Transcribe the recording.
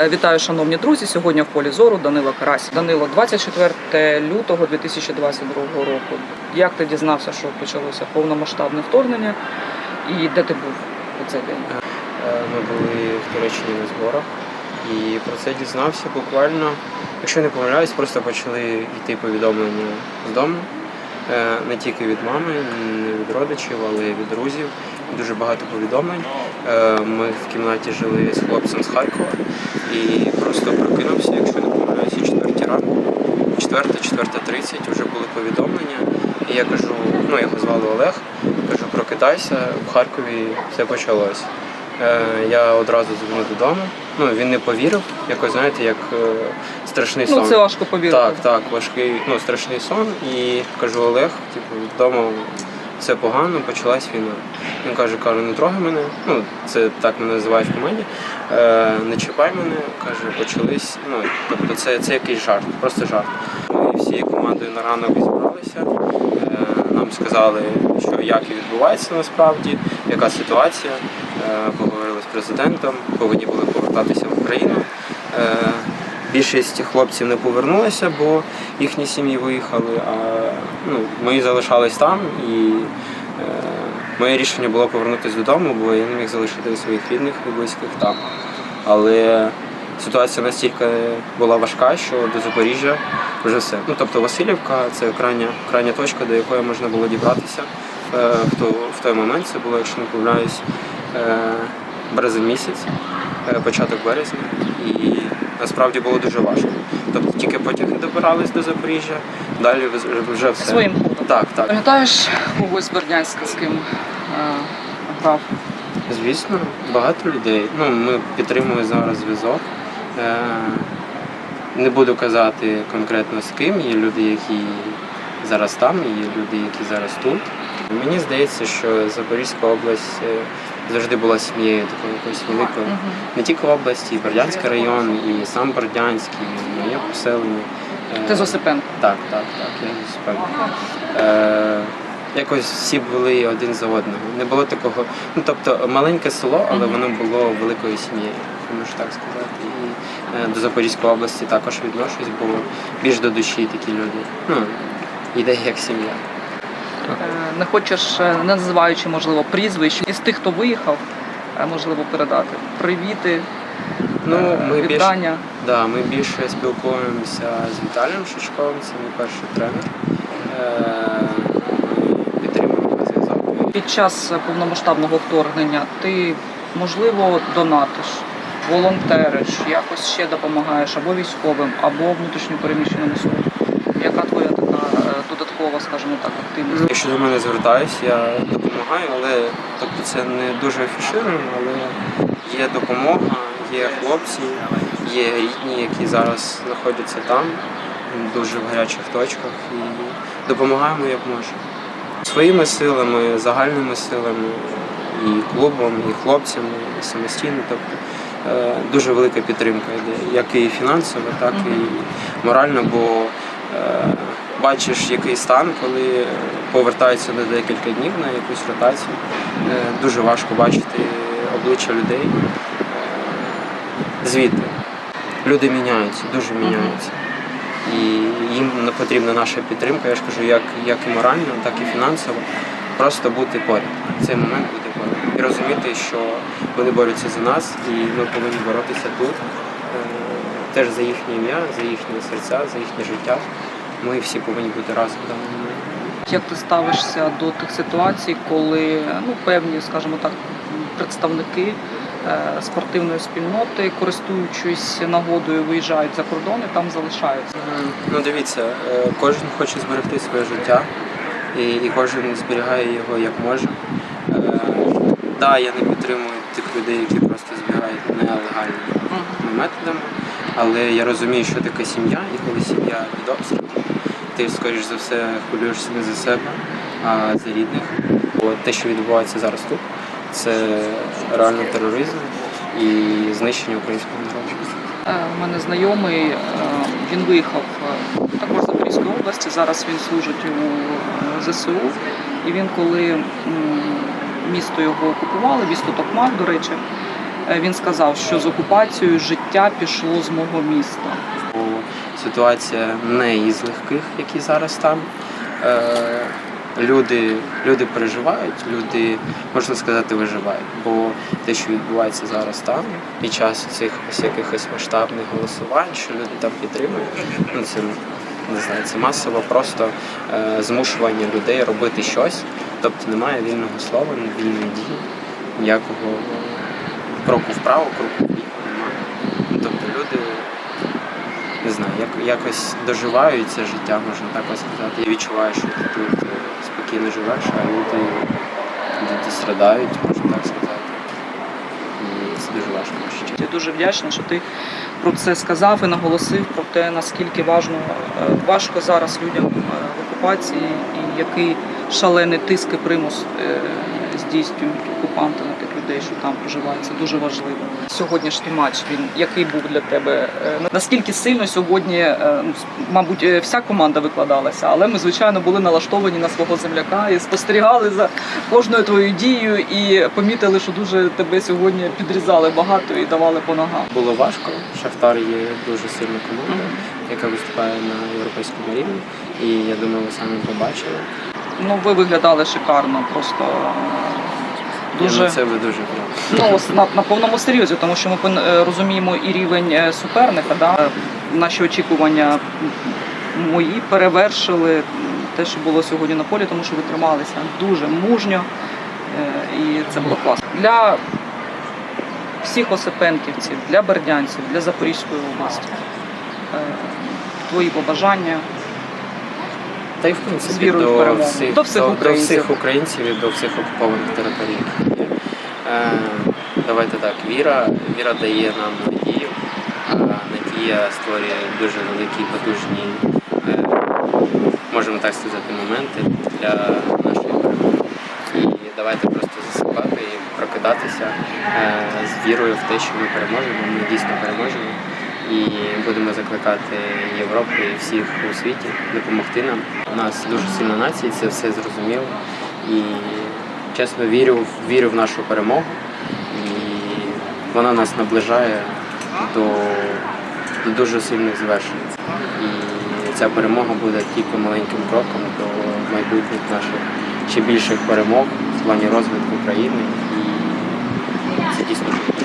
Е, Вітаю, шановні друзі. Сьогодні в полі зору Данило Карась. Данило, 24 лютого 2022 року. Як ти дізнався, що почалося повномасштабне вторгнення, і де ти був у цей день? Е, Ми були в Туреччині на зборах і про це дізнався буквально, якщо не помиляюсь, просто почали йти повідомлення з дому. Е, Не тільки від мами, не від родичів, але й від друзів. Дуже багато повідомлень. Е, Ми в кімнаті жили з хлопцем з Харкова і просто прокинувся, якщо не помиляюся, четвертій ранку. Четверта, четверта тридцять вже були повідомлення. І я кажу, ну його звали Олег. Кажу, прокидайся, в Харкові все почалось. Е, я одразу дзвонив додому. Ну він не повірив, якось знаєте, як е, страшний сон. Ну, це важко повірити. Так, так, важкий, ну страшний сон. І кажу, Олег, типу, вдома все погано, почалась війна. Він каже, каже, не трогай мене. Ну, це так мене називають в команді. Е, не чіпай мене, каже, почались. Ну, тобто це, це якийсь жарт, просто жарт. Ми всією командою на ранок зібралися. Е, нам сказали, що як і відбувається насправді, яка ситуація. Е, поговорили з президентом, повинні були повертатися в Україну. Е, Більшість хлопців не повернулися, бо їхні сім'ї виїхали, а ну, ми залишались там і е, моє рішення було повернутися додому, бо я не міг залишити своїх рідних і близьких там. Але ситуація настільки була важка, що до Запоріжжя вже все. Ну тобто Васильівка це крайня, крайня точка, до якої можна було дібратися е, в, в той момент. Це було, якщо не помиляюсь, е, березень місяць, е, початок березня. І насправді було дуже важко. Тобто тільки потяги добирались до Запоріжжя, далі вже- все. Своїм ходом. Так, так. Пам'ятаєш когось з Бердянська, з ким е, грав? Звісно, багато людей. Ну, ми підтримуємо зараз зв'язок. Е, Не буду казати конкретно з ким. Є люди, які зараз там, є люди, які зараз тут. Мені здається, що Запорізька область е, завжди була сім'єю такою якоюсь великою. Не тільки області, і Бердянський район, і сам Бердянськ, і моє поселення. Е, Ти з Осипенко. Так, так, так, я справді. Е, якось всі були один за одного. Не було такого. Ну тобто маленьке село, але воно було великою сім'єю, можу так сказати. І е, до Запорізької області також відношусь, бо більш до душі такі люди. Ну, іде як сім'я. Е, Не хочеш, е, не називаючи, можливо, прізвищ із тих, хто виїхав, е, можливо, передати привіти, Ну, ми більше, вітання. да, ми більше спілкуємося з Віталієм Шишковим, це мій перший тренер. Ми підтримуємо зв'язок. Під час повномасштабного вторгнення ти, можливо, донатиш, волонтериш, якось ще допомагаєш або військовим, або внутрішньопереміщеним особам. Яка скажімо так, активність? Якщо до мене звертаюсь, я допомагаю, але тобто це не дуже афішируємо, але є допомога, є хлопці, є рідні, які зараз знаходяться там, дуже в гарячих точках, і допомагаємо як можемо. Своїми силами, загальними силами, і клубом, і хлопцями, і самостійно. Тобто е, дуже велика підтримка йде, як і фінансова, так і морально, бо е, бачиш, який стан, коли повертаються на декілька днів на якусь ротацію. Е, Дуже важко бачити обличчя людей е, звідти. Люди міняються, дуже міняються. І їм потрібна наша підтримка, я ж кажу, як, як і морально, так і фінансово. Просто бути поряд. В цей момент бути поряд. І розуміти, що вони борються за нас, і ми повинні боротися тут. е, Теж за їхнє ім'я, за їхні серця, за їхнє життя. Ми всі повинні бути разом в даному моменті. Як ти ставишся до тих ситуацій, коли ну, певні, скажімо так, представники е, спортивної спільноти, користуючись нагодою, виїжджають за кордон і там залишаються? Ну дивіться, е, кожен хоче зберегти своє життя, і, і кожен зберігає його як може. Так, да, я не підтримую тих людей, які просто збігають нелегальними методами, але я розумію, що таке сім'я, і коли сім'я під обстрілом, ти скоріш за все хвилюєшся не за себе, а за рідних. Бо те, що відбувається зараз тут, це реально тероризм і знищення українського народу. Е, У мене знайомий, е, він виїхав е, також з Запорізької області. Зараз він служить у ЗСУ. І він, коли місто його окупували, місто Токмак, до речі, Він сказав, що з окупацією життя пішло з мого міста. Ситуація не із легких, які зараз там. Е, люди, люди переживають, люди, можна сказати, виживають. Бо те, що відбувається зараз там, під час цих ось якихось масштабних голосувань, що люди там підтримують, ну це не знаю, це масово просто е, змушування людей робити щось. Тобто немає вільного слова, вільної дії, ніякого кроку вправо, кроку вліво немає. Ну, Тобто люди не знаю, як, якось доживають це життя, можна так сказати. Я відчуваю, що ти тут е, спокійно живеш, а люди, люди страдають, можна так сказати. І це дуже важко. Я дуже вдячна, що ти про це сказав і наголосив про те, наскільки важно, е, важко зараз людям е, в окупації і який шалений тиск і примус здійснюють окупанти на тих людей, що там проживають. Це дуже важливо. Сьогоднішній матч він який був для тебе? Е, Наскільки сильно сьогодні, е, ну, мабуть, е, вся команда викладалася, але ми звичайно були налаштовані на свого земляка і спостерігали за кожною твоєю дією і помітили, що дуже тебе сьогодні підрізали багато і давали по ногам. Було важко. Шахтар є дуже сильна команда, яка виступає на європейському рівні. І я думаю, ви самі побачили. Ну, ви виглядали шикарно, просто е, Дуже... це ви дуже прям. ну, на, на повному серйозі, тому що ми е, розуміємо і рівень е, суперника. Да? Е, Наші очікування мої перевершили те, що було сьогодні на полі, тому що ви трималися дуже мужньо, і це було класно. Для всіх осипенківців, для бердянців, для Запорізької області. Твої побажання. Та й в принципі до, перемогу. всіх, До всіх до, українців. всіх українців і до всіх окупованих територій. Е, давайте так, віра, віра дає нам надію. А надія створює дуже великі, потужні, е, можемо так сказати, моменти для нашої перемоги. І давайте просто засипати і прокидатися е, з вірою в те, що ми переможемо. Ми дійсно переможемо. І будемо закликати Європу і всіх у світі допомогти нам. У нас дуже сильна нація, це все зрозуміло. І чесно вірю, вірю в нашу перемогу. І вона нас наближає до, до дуже сильних звершень. І ця перемога буде тільки маленьким кроком до майбутніх наших ще більших перемог в плані розвитку країни. І це дійсно.